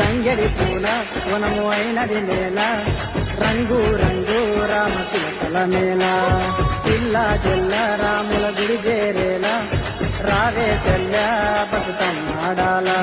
తంగడి పూల వనము అయినది నేల. రంగు రంగు రామ శిల్పల మేళ పిల్ల చెల్ల రాముల గుడి చేరేలా. రావే చెల్లా బతుకమ్మాడాలా